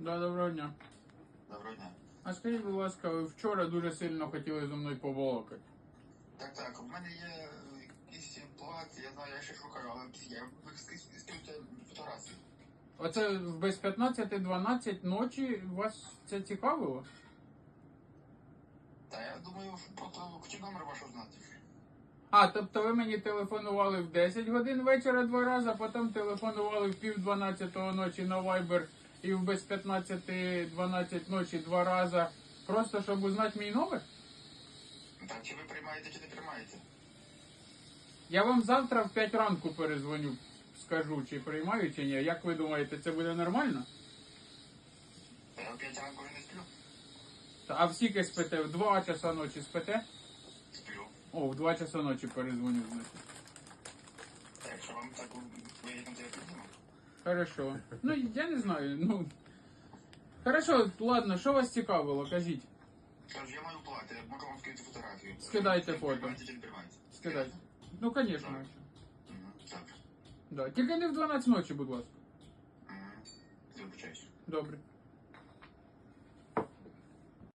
Да, доброго дня. Доброго дня. А скажіть, будь ласка, ви вчора дуже сильно хотіли зі мною побалакати. Так, так, у мене є якийсь плат, я знаю, я ще шукаю, але я скиньте фотографії. Оце в без 15-12 ночі вас це цікавило? Та я думаю, просто хотів номер ваш знати. А, тобто ви мені телефонували в 10 годин вечора два рази, а потім телефонували в пів 12 ночі на Viber і в без 15-12 ночі два рази, просто щоб узнати мій номер? Так, чи ви приймаєте, чи не приймаєте? Я вам завтра в 5 ранку перезвоню, скажу, чи приймаю, чи ні. Як ви думаєте, це буде нормально? Та я в 5 ранку вже не сплю. Та- А в скільки спите? В 2 часа ночі спите? Сплю. О, в 2 часа ночі перезвоню, значить. Так, якщо вам так вигідно, то я. Хорошо. Ну, я не знаю, ну. Хорошо, ладно, що вас цікавило, кажіть. Я маю плати, я можу вам скинути фотографію. Скидайте фото. Чи не приймаєте? Скидайте. Ну, звісно. Мгм, Так. Да. Тільки не в 12 ночі, будь ласка. Мгм. Вибачаюсь. Добре.